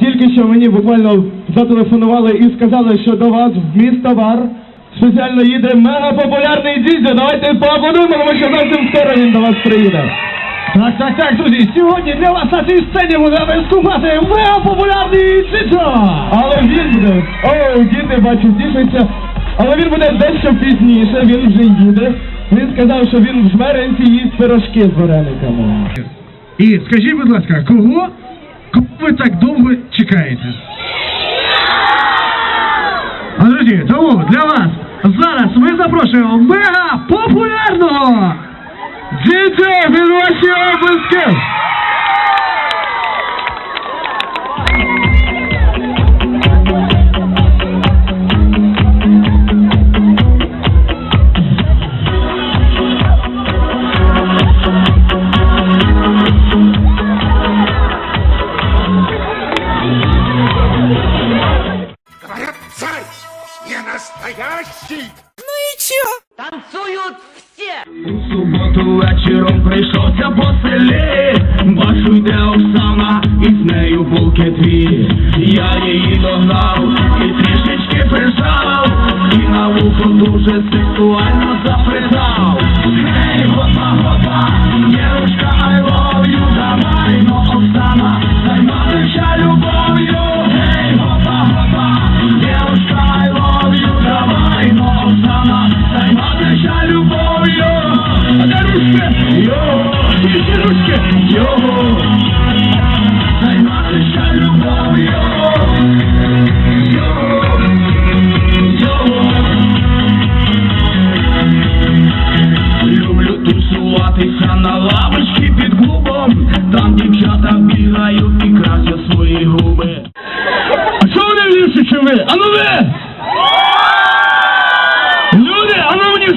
Тільки що мені буквально зателефонували і сказали, що до вас в місто Вар спеціально їде мега популярний дідьо. Давайте поаплодуємо, що зовсім скоро він до вас приїде. Так, так, так, друзі, сьогодні для вас на цій сцені буде виступати мега популярний Цицо! Але він буде. О, діти, бачу, тішаться. Але він буде дещо пізніше, він вже їде. Він сказав, що він в жмеренці їсть пирожки з варениками. І скажіть, будь ласка, кого? Кого ви так довго чекаєте? А, друзі, тому для вас зараз ми запрошуємо мега популярного дідя від обласки!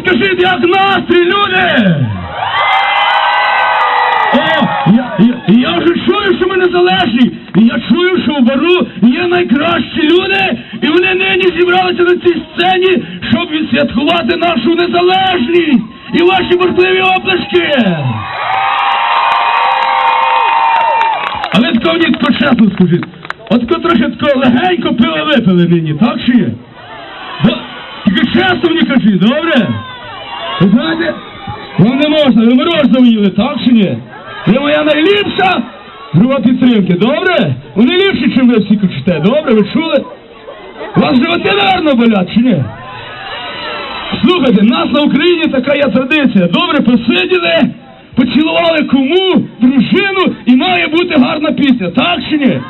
Скажіть, як настрій, люди! О, я, я, я вже чую, що ми незалежні. І я чую, що в бару є найкращі люди, і вони нині зібралися на цій сцені, щоб відсвяткувати нашу незалежність і ваші можливі оплески. А ви тако мені тако чесно скажіть, от тако трохи тако легенько пиво випили нині, так чи є? Тільки чесно мені кажіть, добре? Ви знаєте, вам не можна, ви морозиво їли, так чи ні? Ви моя найліпша група підтримки, добре? Вони ліпші, чим ви всі кричите, добре, ви чули? Вас животи, наверно, болять, чи ні? Слухайте, нас на Україні така є традиція. Добре посиділи, поцілували кому, дружину і має бути гарна пісня, так чи ні?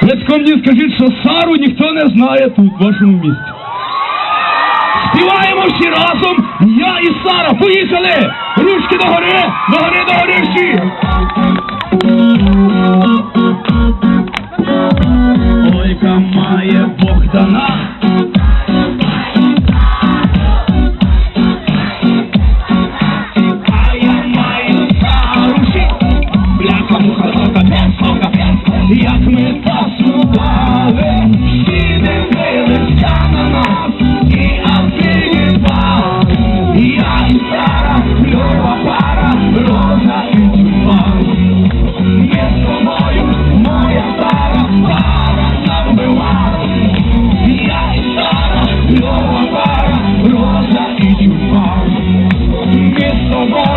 Тако мені скажіть, що Сару ніхто не знає тут, в вашому місті. Співаємо всі разом, я і Сара, поїхали! Ручки догори, догори, догори всі! Ми з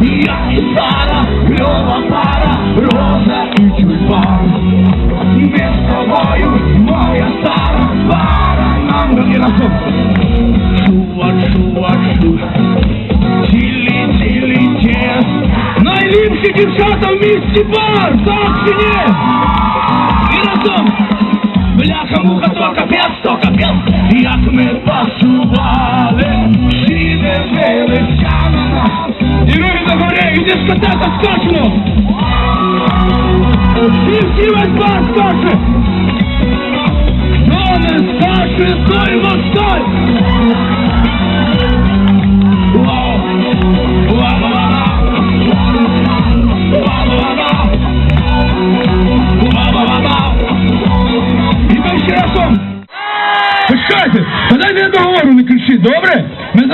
Я і Сара, кльова пара, роза і тюльпан. Ми з тобою, моя стара пара, нам до разом. Чува, чува, чува. Цілі, цілі тіс. Найліпші дівчата в місті бар, так чи ні? І разом. Бляха, муха, то капець, то капець. Як ми пасували, всі дивилися дискотека скачено! Всі, всі весь бар скаче! Хто не скаче, той москаль! Вау! Ва-ва-ва-ва! Ва-ва-ва-ва! Ва-ва-ва-ва! І ми всі разом! Почекайте, та дайте я договору не кричіть, добре?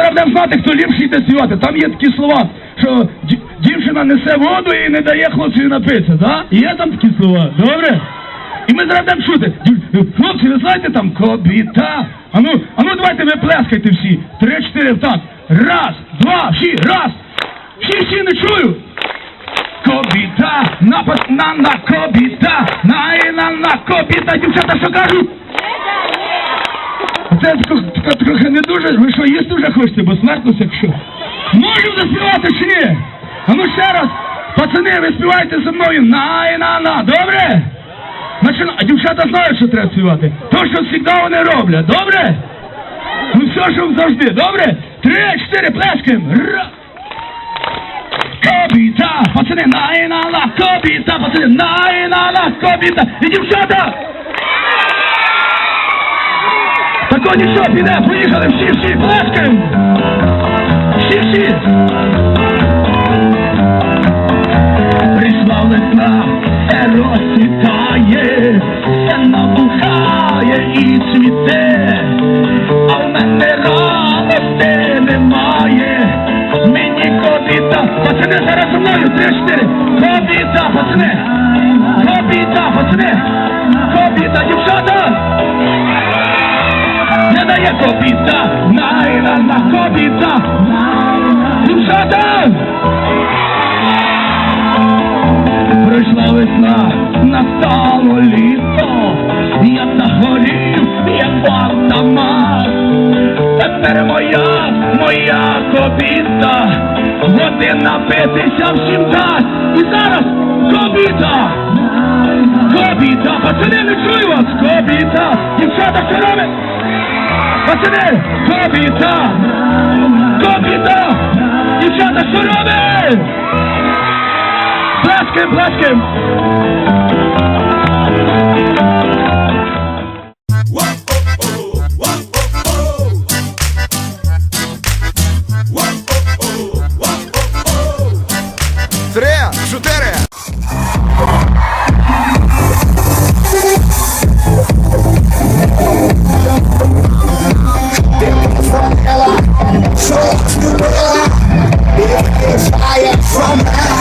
Зараз знати, хто ліпший співати. Там є такі слова, що дівчина несе воду і не дає хлопцеві напитися, да? Є там такі слова, добре? І ми зараз чути. Хлопці, ви знаєте там кобіта? Ану, ану давайте ви плескайте всі. Три-чотири так. Раз, два, всі, раз. Всі, всі не чую. Кобіта, напад на на кобіта, на на на кобіта, дівчата, що кажуть? Тако- трохи не дуже. Ви що їсти вже хочете, бо смертно якщо. Можемо заспівати чи ні? А ну ще раз. Пацани, ви співаєте зі мною на і на на, добре? Значить, а дівчата знають, що треба співати. То, що завжди вони роблять, добре? Ну все, що завжди, добре? Три, чотири, плескаємо. Кобіта, пацани, на і на на, кобіта, пацани, на і на на, кобіта. І дівчата! Так от нічого піде, поїхали, всі, всі, плескаємо! Всі, всі! Прийшла весна, все розцвітає, все набухає і цвіте, а в мене радости немає. Мені кобіта, пацани, зараз зі мною, три-чотири, кобіта, пацани, кобіта, пацани, кобіта, дівчата! Дає кобіта, найрана кобіта, дівчата! Прийшла весна, настало літо, я загорів, як автомат. Тепер моя, моя кобіта, води напитися всім дасть. І зараз кобіта, кобіта, пацани, не чую вас, кобіта, дівчата, що робить? Пацани, кобіта, кобіта, дівчата, що робить? Плескаємо, плескаємо. Три, чотири. From hell, from hell, from hell, from hell,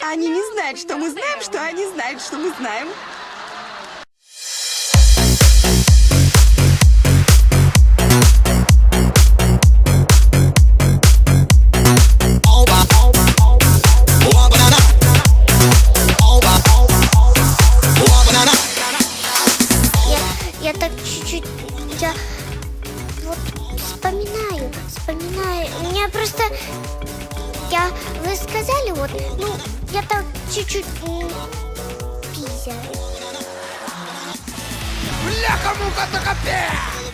Они не знают, что мы знаем, что они знают, что мы знаем. Сказали вот, ну, я так чуть-чуть м, пизя. Бляха-муха-то капець!